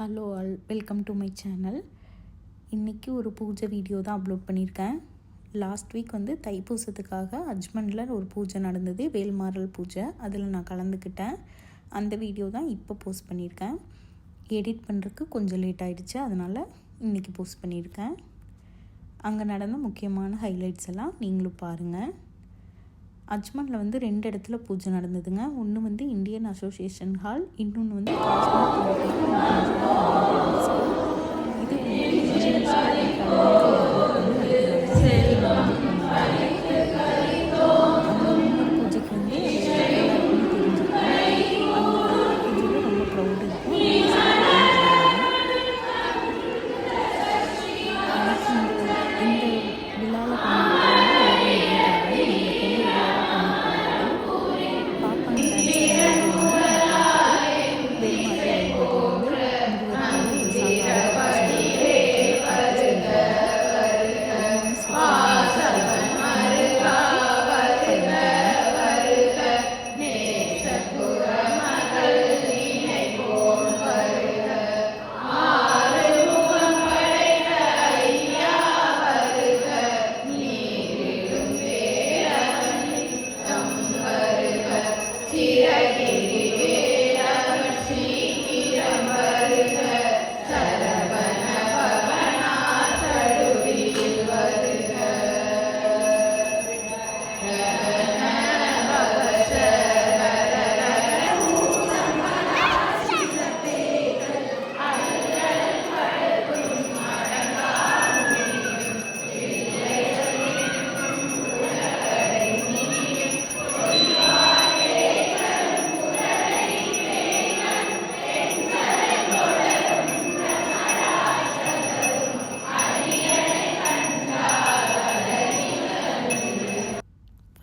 Hello all welcome to my channel இன்றைக்கி ஒரு பூஜை வீடியோ தான் அப்லோட் பண்ணியிருக்கேன். லாஸ்ட் வீக் வந்து தைப்பூசத்துக்காக அஜ்மண்டில் ஒரு பூஜை நடந்தது வேல்மாறல் பூஜை. அதில் நான் கலந்துக்கிட்டேன். அந்த வீடியோ தான் இப்போ போஸ்ட் பண்ணியிருக்கேன். எடிட் பண்ணுறதுக்கு கொஞ்சம் லேட் ஆகிடுச்சு அதனால் இன்றைக்கி போஸ்ட் பண்ணியிருக்கேன். அங்கே நடந்த முக்கியமான ஹைலைட்ஸ் எல்லாம் நீங்களும் பாருங்கள் அஜ்மானில் வந்து ரெண்டு இடத்துல பூஜை நடந்ததுங்க. ஒன்று வந்து இந்தியன் அசோசியேஷன் ஹால் இன்னொன்று வந்து காஸ்மெட் இது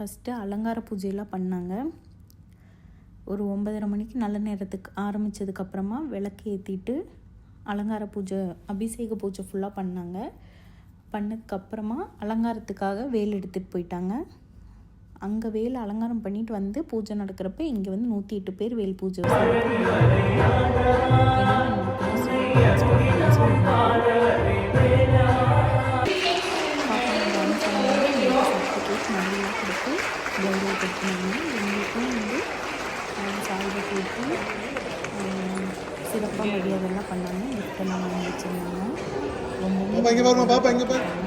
ஃபஸ்ட்டு அலங்கார பூஜையெல்லாம் பண்ணாங்க. ஒரு ஒன்பதரை மணிக்கு நல்ல நேரத்துக்கு ஆரம்பித்ததுக்கப்புறமா விளக்கு ஏற்றிட்டு அலங்கார பூஜை அபிஷேக பூஜை ஃபுல்லாக பண்ணாங்க. பண்ணதுக்கப்புறமா அலங்காரத்துக்காக வேல் எடுத்துகிட்டு போயிட்டாங்க. அங்கே வேல் அலங்காரம் பண்ணிட்டு வந்து பூஜை நடக்கிறப்ப இங்கே வந்து நூற்றி எட்டு பேர் வேல் பூஜை சிறப்பாக மரியாதைலாம் பண்ணாங்க கிஃப்டெல்லாம் வாங்கி வச்சுருந்தாங்க ரொம்ப பாப்பா இங்க பாப்பா இங்க பாரு.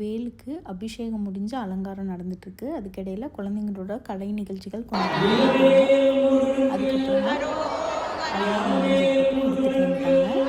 வேலுக்கு அபிஷேகம் முடிஞ்சு அலங்காரம் நடந்துட்டுருக்கு. அதுக்கிடையில் குழந்தைங்களோட கலை நிகழ்ச்சிகள் கொஞ்சம் அதுக்கப்புறமா அலங்காரம் முடிஞ்சதுக்கப்புறம் எடுத்துட்டு வந்துட்டாங்க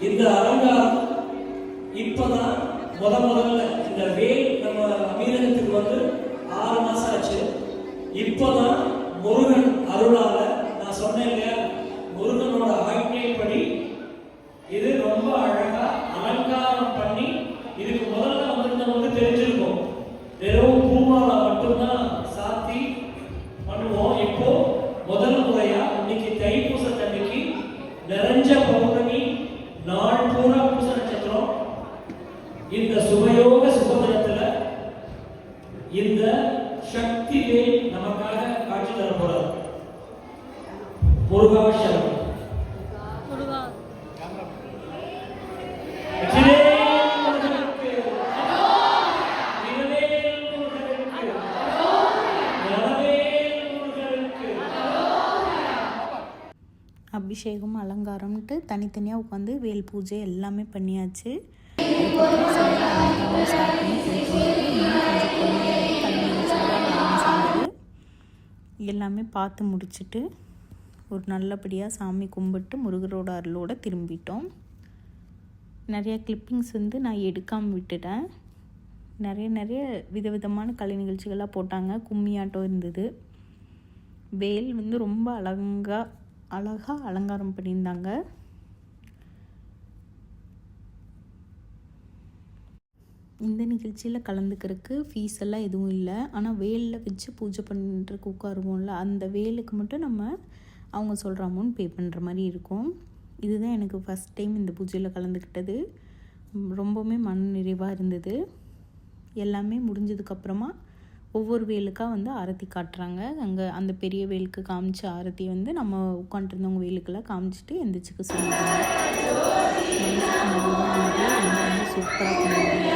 இந்த அலங்காரம் இப்பதான் முத முதல்ல இந்த வேல் நம்ம அமீரகத்துக்கு வந்து ஆறு மாசம் ஆச்சு. இப்பதான் முருகன் அருளால நான் சொன்னேன் இல்லையா முருகனோட ஆజ్ఞைப்படி இது ரொம்ப அழகா அலங்காரம் பண்ணி இதுக்கு முதல்ல வந்திருந்தவங்க தெரிஞ்சிருக்கும். வெறும் பூமாலை மட்டும்தான் இந்த சுபயோக சுபதினத்துல இந்த சக்தி வேல் நமக்காக காட்சி தர போறார். முருகா சரணம். வெற்றிவேல் முருகனுக்கு. வீரவேல் முருகனுக்கு. ரணவேல் முருகனுக்கு. அபிஷேகம் அலங்காரம்ன்ட்டு தனித்தனியாக உட்காந்து வேல் பூஜை எல்லாமே பண்ணியாச்சு. எல்லாமே பார்த்து முடிச்சுட்டு ஒரு நல்லபடியாக சாமி கும்பிட்டு முருகரோட அருளோடு திரும்பிட்டோம். நிறைய கிளிப்பிங்ஸ் வந்து நான் எடுக்காமல் விட்டுட்டேன். நிறைய நிறைய விதவிதமான கலை நிகழ்ச்சிகளாக போட்டாங்க. கும்மியாட்டம் இருந்தது. வேல் வந்து ரொம்ப அழகா அழகாக அலங்காரம் பண்ணியிருந்தாங்க. இந்த நிகழ்ச்சியில் கலந்துக்கிறதுக்கு ஃபீஸ் எல்லாம் எதுவும் இல்லை. ஆனால் வேலில் வச்சு பூஜை பண்ணுறதுக்கு உட்காருவோம்ல அந்த வேலுக்கு மட்டும் நம்ம அவங்க சொல்கிற அமௌண்ட் பே பண்ணுற மாதிரி இருக்கும். இதுதான் எனக்கு ஃபஸ்ட் டைம் இந்த பூஜையில் கலந்துக்கிட்டது. ரொம்பவுமே மன நிறைவாக இருந்தது. எல்லாமே முடிஞ்சதுக்கப்புறமா ஒவ்வொரு வேலுக்காக வந்து ஆரத்தி காட்டுறாங்க. அங்கே அந்த பெரிய வேலுக்கு காமிச்ச ஆரத்தி வந்து நம்ம உட்காந்துருந்தவங்க வேலுக்கெல்லாம் காமிச்சிட்டு எந்திரிச்சுக்க சொல்லுவாங்க. ரொம்ப சூப்பராக பண்ணாங்க